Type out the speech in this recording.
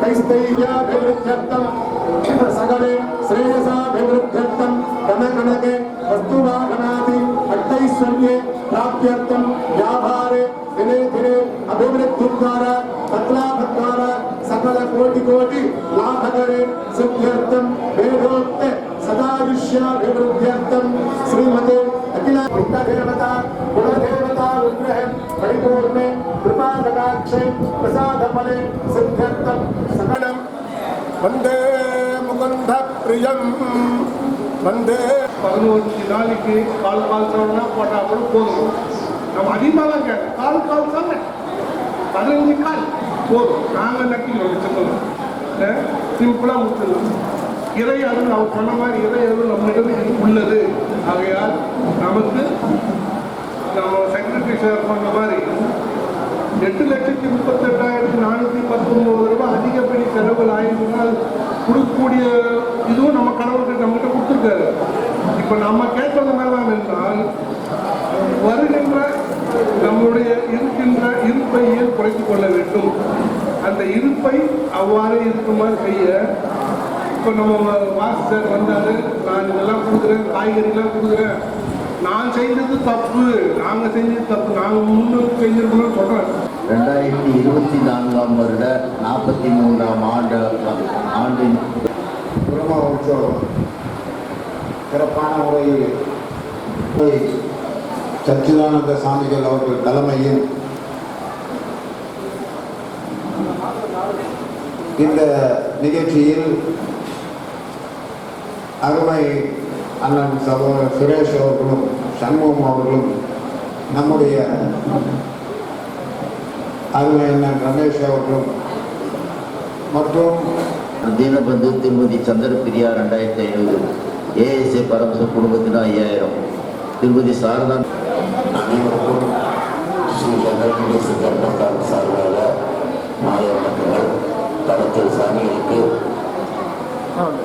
तैस्तैर्याभिवृद्ध्यर्थम् सकले श्रेयसाभिवृद्ध्यर्थम् धनगणके वस्तुवाहनादि अट्टैश्वर्ये व्यापारे दिने दिने अभिवृद्धिद्वारा ಸಕಲ ಕೋಟಿ ಕೋಟಿ ಲಾಭಕರೆ ಸಿದ್ಧಾರ್ಥಂ ವೇದೋಕ್ತೆ ಸದಾಯುಷ್ಯಾಭಿವೃದ್ಧ್ಯರ್ಥಂ ಶ್ರೀಮತೆ ಅಖಿಲ ಪಿಂಡದೇವತಾ ಕುಲದೇವತಾ ವಿಗ್ರಹಂ ಪರಿಪೂರ್ಣೆ ಕೃಪಾ ಕಟಾಕ್ಷೆ ಪ್ರಸಾದ ಫಲೆ ಸಿದ್ಧಾರ್ಥಂ ಸಕಲಂ వందే ముకుంద ప్రియం వందే పదమూడు జిల్లాలకి కాల్ కాల్చవన పటాపడు పోదు నమ్మ అధిమానం కాదు కాల్ కాల్చాలి పదనైదు కాలు போதும். நாங்கள் நக்கி வச்சுக்கணும் சிம்பிளாக முடிச்சிடலாம். இறை அருள் அவர் சொன்ன மாதிரி இறை அருள் நம்மிடம் உள்ளது. ஆகையால் நமக்கு நம்ம செக்ரட்டரி சார் பண்ண மாதிரி எட்டு லட்சத்தி முப்பத்தெட்டாயிரத்தி நானூற்றி பத்தொம்பது ரூபாய் அதிகப்படி செலவுகள் ஆயிருந்தால் கொடுக்கக்கூடிய இதுவும் நம்ம கடவுளுக்கு நம்மகிட்ட கொடுத்துருக்காரு. இப்போ நம்ம கேட்கறது மேலே என்றால் வருகின்ற நம்முடைய இருக்கின்ற இருப்பை ஏன் குறைத்துக் கொள்ள வேண்டும்? அந்த இருப்பை அவ்வாறே இருக்குமாறு செய்ய இப்போ நம்ம மாஸ்டர் சார் வந்தாரு நான் இதெல்லாம் கொடுக்குறேன் காய்கறிலாம் கொடுக்குறேன். நான் செய்தது தப்பு நாங்கள் செஞ்சது தப்பு நாங்கள் முன்னோக்கி செஞ்சிருக்கணும்னு சொல்கிறேன் ரெண்டாயிரத்தி இருபத்தி நான்காம் வருட நாற்பத்தி மூன்றாம் ஆண்டு ஆண்டின் பிரம்ம உற்சவம். சிறப்பான முறையில் சச்சிதானந்த சாமிகள் அவர்கள் தலைமையில் இந்த நிகழ்ச்சியில் அருமை அண்ணன் சகோதரர் சுரேஷ் அவர்களும் சண்முகம் அவர்களும் நம்முடைய அருமை அண்ணன் ரமேஷ் அவர்களும் மற்றும் தீனபந்து திருமதி சந்திரபிரியா ரெண்டாயிரத்தி ஐநூறு ஏஎஸ்ஏ பரமச குடும்பத்தினர் ஐயாயிரம் திருமதி Saradha sudah makan sarwala, mayat makan, tak terusani itu. Oh.